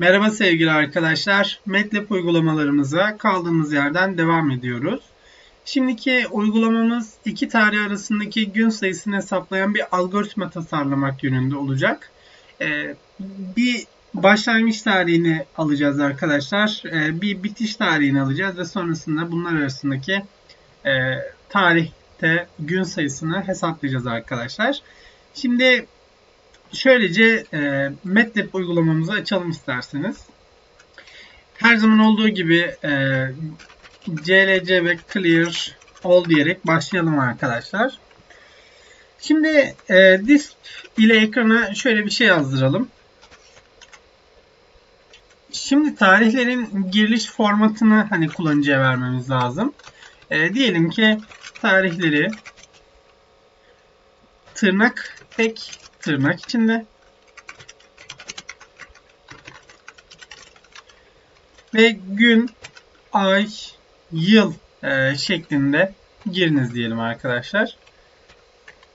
Merhaba sevgili arkadaşlar. MATLAB uygulamalarımıza kaldığımız yerden devam ediyoruz. Şimdiki uygulamamız iki tarih arasındaki gün sayısını hesaplayan bir algoritma tasarlamak yönünde olacak. Ee, bir başlangıç tarihini alacağız arkadaşlar. Ee, bir bitiş tarihini alacağız ve sonrasında bunlar arasındaki e, tarihte gün sayısını hesaplayacağız arkadaşlar. Şimdi şöylece e, MATLAB uygulamamızı açalım isterseniz. Her zaman olduğu gibi e, CLC ve Clear All diyerek başlayalım arkadaşlar. Şimdi e, disk ile ekrana şöyle bir şey yazdıralım. Şimdi tarihlerin giriliş formatını hani kullanıcıya vermemiz lazım. E, diyelim ki tarihleri tırnak tek tırnak içinde ve gün, ay, yıl e, şeklinde giriniz diyelim arkadaşlar.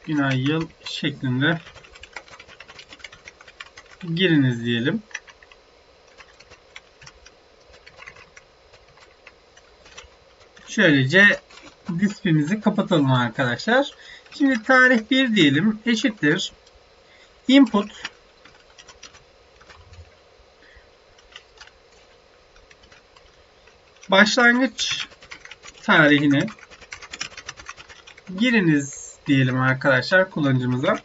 Gün, ay, yıl şeklinde giriniz diyelim. Şöylece diskimizi kapatalım arkadaşlar. Şimdi tarih 1 diyelim eşittir input başlangıç tarihini giriniz diyelim arkadaşlar kullanıcımıza.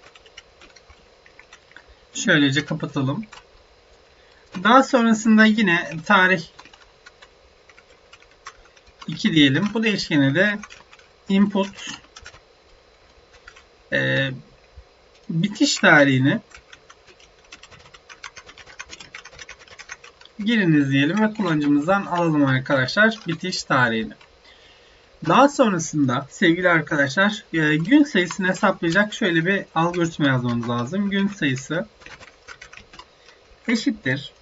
Şöylece kapatalım. Daha sonrasında yine tarih 2 diyelim. Bu değişkene de input e, bitiş tarihini giriniz diyelim ve kullanıcımızdan alalım arkadaşlar bitiş tarihini. Daha sonrasında sevgili arkadaşlar e, gün sayısını hesaplayacak şöyle bir algoritma yazmamız lazım. Gün sayısı eşittir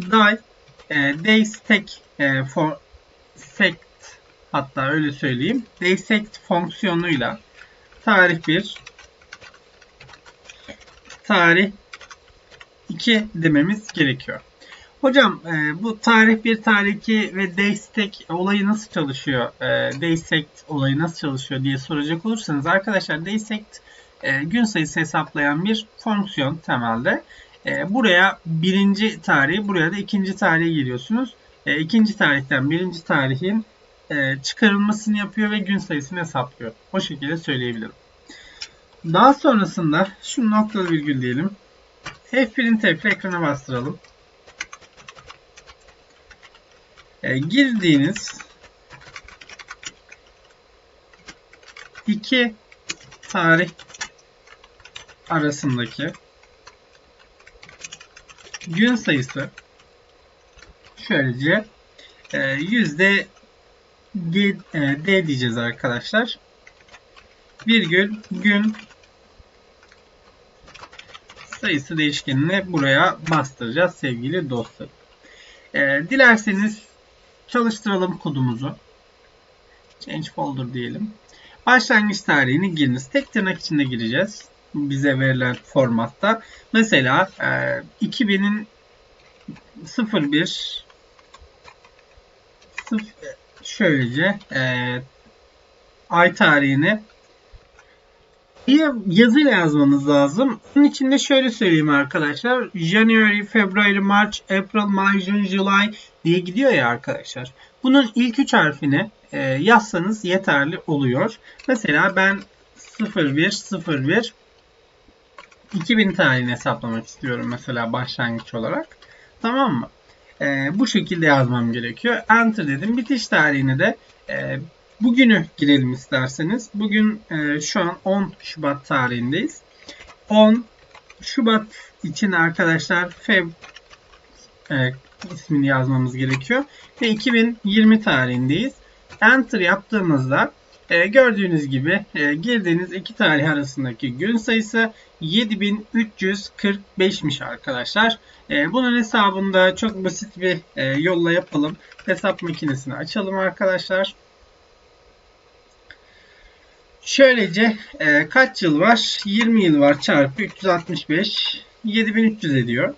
die e, days tek e, for sect hatta öyle söyleyeyim dissect fonksiyonuyla tarih 1 tarih 2 dememiz gerekiyor. Hocam e, bu tarih 1, tarih 2 ve daysec olayı nasıl çalışıyor? E, daysect olayı nasıl çalışıyor diye soracak olursanız arkadaşlar daysect e, gün sayısı hesaplayan bir fonksiyon temelde. E, buraya birinci tarihi, buraya da ikinci tarihi giriyorsunuz. E, ikinci tarihten birinci tarihin e, çıkarılmasını yapıyor ve gün sayısını hesaplıyor. O şekilde söyleyebilirim. Daha sonrasında şu noktalı virgül diyelim. F1'in tepki ekrana bastıralım. E, girdiğiniz iki tarih arasındaki gün sayısı şöylece e, yüzde e, D diyeceğiz arkadaşlar. Virgül gün sayısı değişkenini buraya bastıracağız sevgili dostlar. E, dilerseniz çalıştıralım kodumuzu. Change folder diyelim. Başlangıç tarihini giriniz. Tek tırnak içinde gireceğiz. Bize verilen formatta. Mesela e, 2000'in 01 0, şöylece e, ay tarihini bir yazıyla yazmanız lazım. Bunun için de şöyle söyleyeyim arkadaşlar. January, February, March, April, May, June, July diye gidiyor ya arkadaşlar. Bunun ilk üç harfini e, yazsanız yeterli oluyor. Mesela ben 0101 2000 tarihini hesaplamak istiyorum mesela başlangıç olarak. Tamam mı? E, bu şekilde yazmam gerekiyor. Enter dedim. Bitiş tarihini de e, Bugünü girelim isterseniz. Bugün e, şu an 10 Şubat tarihindeyiz. 10 Şubat için arkadaşlar Feb e, ismini yazmamız gerekiyor. Ve 2020 tarihindeyiz. Enter yaptığımızda e, gördüğünüz gibi e, girdiğiniz iki tarih arasındaki gün sayısı 7345'miş arkadaşlar. E, bunun hesabında çok basit bir e, yolla yapalım. Hesap makinesini açalım arkadaşlar. Şöylece e, kaç yıl var? 20 yıl var çarpı 365 7300 ediyor.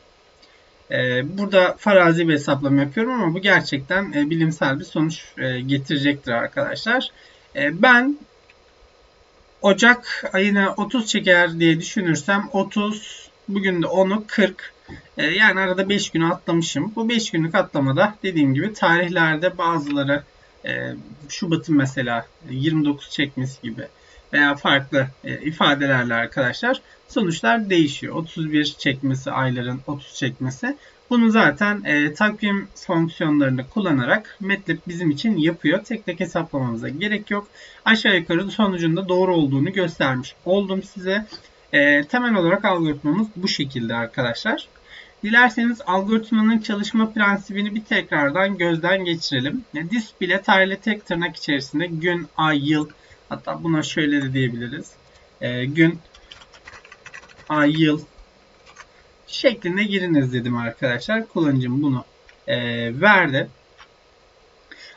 E, burada farazi bir hesaplama yapıyorum ama bu gerçekten e, bilimsel bir sonuç e, getirecektir arkadaşlar. E, ben Ocak ayına 30 çeker diye düşünürsem 30 bugün de 10'u 40 e, yani arada 5 günü atlamışım. Bu 5 günlük atlamada dediğim gibi tarihlerde bazıları e, Şubat'ın mesela 29 çekmesi gibi veya farklı e, ifadelerle arkadaşlar sonuçlar değişiyor. 31 çekmesi ayların 30 çekmesi. Bunu zaten e, takvim fonksiyonlarını kullanarak MATLAB bizim için yapıyor. Tek tek hesaplamamıza gerek yok. Aşağı yukarı sonucunda doğru olduğunu göstermiş oldum size. E, temel olarak algoritmamız bu şekilde arkadaşlar. Dilerseniz algoritmanın çalışma prensibini bir tekrardan gözden geçirelim. Disk bile tarihli tek tırnak içerisinde gün, ay, yıl hatta buna şöyle de diyebiliriz. E, gün, ay, yıl şeklinde giriniz dedim arkadaşlar. Kullanıcım bunu e, verdi.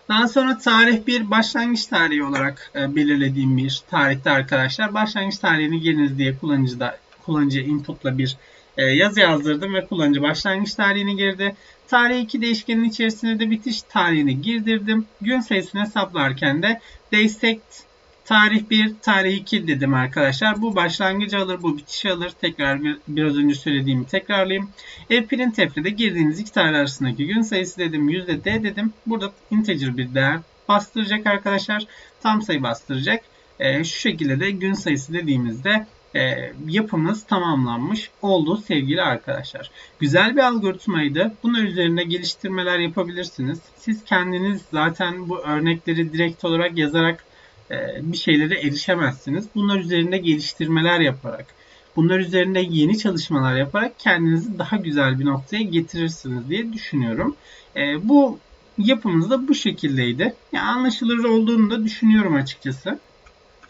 Daha sonra tarih bir başlangıç tarihi olarak e, belirlediğim bir tarihte arkadaşlar. Başlangıç tarihini giriniz diye kullanıcıda kullanıcı inputla bir e, yazı yazdırdım ve kullanıcı başlangıç tarihini girdi. Tarih 2 değişkenin içerisine de bitiş tarihini girdirdim. Gün sayısını hesaplarken de dissect tarih 1, tarih 2 dedim arkadaşlar. Bu başlangıcı alır, bu bitişi alır. Tekrar bir, biraz önce söylediğimi tekrarlayayım. E, printf'de de girdiğiniz iki tarih arasındaki gün sayısı dedim. %d dedim. Burada integer bir değer bastıracak arkadaşlar. Tam sayı bastıracak. E, şu şekilde de gün sayısı dediğimizde e, yapımız tamamlanmış oldu sevgili arkadaşlar. Güzel bir algoritmaydı. Bunun üzerinde geliştirmeler yapabilirsiniz. Siz kendiniz zaten bu örnekleri direkt olarak yazarak bir şeylere erişemezsiniz. Bunlar üzerinde geliştirmeler yaparak, bunlar üzerinde yeni çalışmalar yaparak kendinizi daha güzel bir noktaya getirirsiniz diye düşünüyorum. E, bu yapımız da bu şekildeydi. Anlaşılır olduğunu da düşünüyorum açıkçası.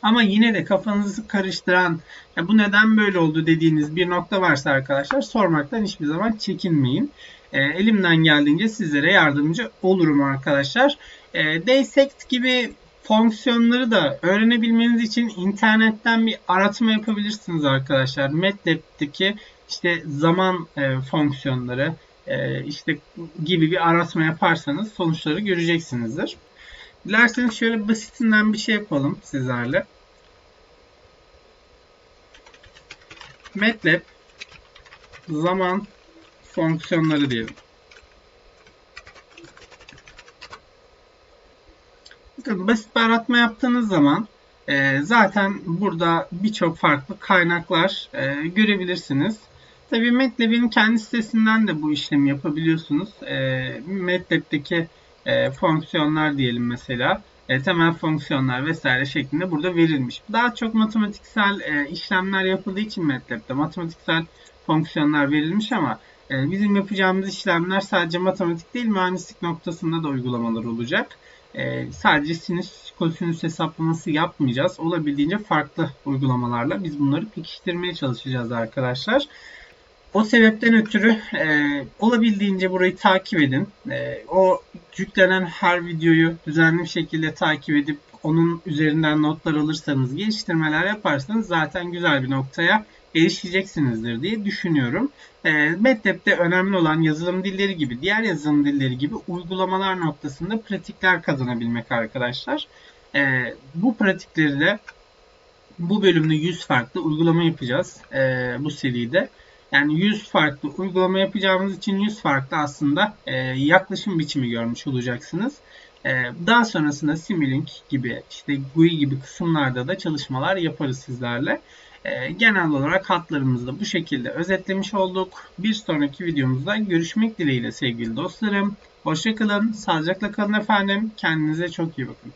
Ama yine de kafanızı karıştıran ya bu neden böyle oldu dediğiniz bir nokta varsa arkadaşlar sormaktan hiçbir zaman çekinmeyin. E, elimden geldiğince sizlere yardımcı olurum arkadaşlar. E, Dissect gibi fonksiyonları da öğrenebilmeniz için internetten bir aratma yapabilirsiniz arkadaşlar. MATLAB'deki işte zaman e, fonksiyonları e, işte gibi bir aratma yaparsanız sonuçları göreceksinizdir. Dilerseniz şöyle basitinden bir şey yapalım sizlerle. MATLAB zaman fonksiyonları diyelim. Bakın basit bir aratma yaptığınız zaman e, zaten burada birçok farklı kaynaklar e, görebilirsiniz. Tabii MATLAB'in kendi sitesinden de bu işlemi yapabiliyorsunuz. E, MATLAB'deki e, fonksiyonlar diyelim mesela. E, temel fonksiyonlar vesaire şeklinde burada verilmiş. Daha çok matematiksel e, işlemler yapıldığı için MATLAB'de matematiksel fonksiyonlar verilmiş ama e, bizim yapacağımız işlemler sadece matematik değil mühendislik noktasında da uygulamalar olacak. E, sadece sinüs kosinüs hesaplaması yapmayacağız. Olabildiğince farklı uygulamalarla biz bunları pekiştirmeye çalışacağız arkadaşlar. O sebepten ötürü e, olabildiğince burayı takip edin. E, o yüklenen her videoyu düzenli bir şekilde takip edip onun üzerinden notlar alırsanız, geliştirmeler yaparsanız zaten güzel bir noktaya erişeceksinizdir diye düşünüyorum. E, MATLAB'de önemli olan yazılım dilleri gibi, diğer yazılım dilleri gibi uygulamalar noktasında pratikler kazanabilmek arkadaşlar. E, bu pratikleri de bu bölümde 100 farklı uygulama yapacağız e, bu seride. Yani 100 farklı uygulama yapacağımız için 100 farklı aslında e, yaklaşım biçimi görmüş olacaksınız. E, daha sonrasında Simulink gibi işte GUI gibi kısımlarda da çalışmalar yaparız sizlerle. E, genel olarak hatlarımızı da bu şekilde özetlemiş olduk. Bir sonraki videomuzda görüşmek dileğiyle sevgili dostlarım. Hoşçakalın, sağlıcakla kalın efendim. Kendinize çok iyi bakın.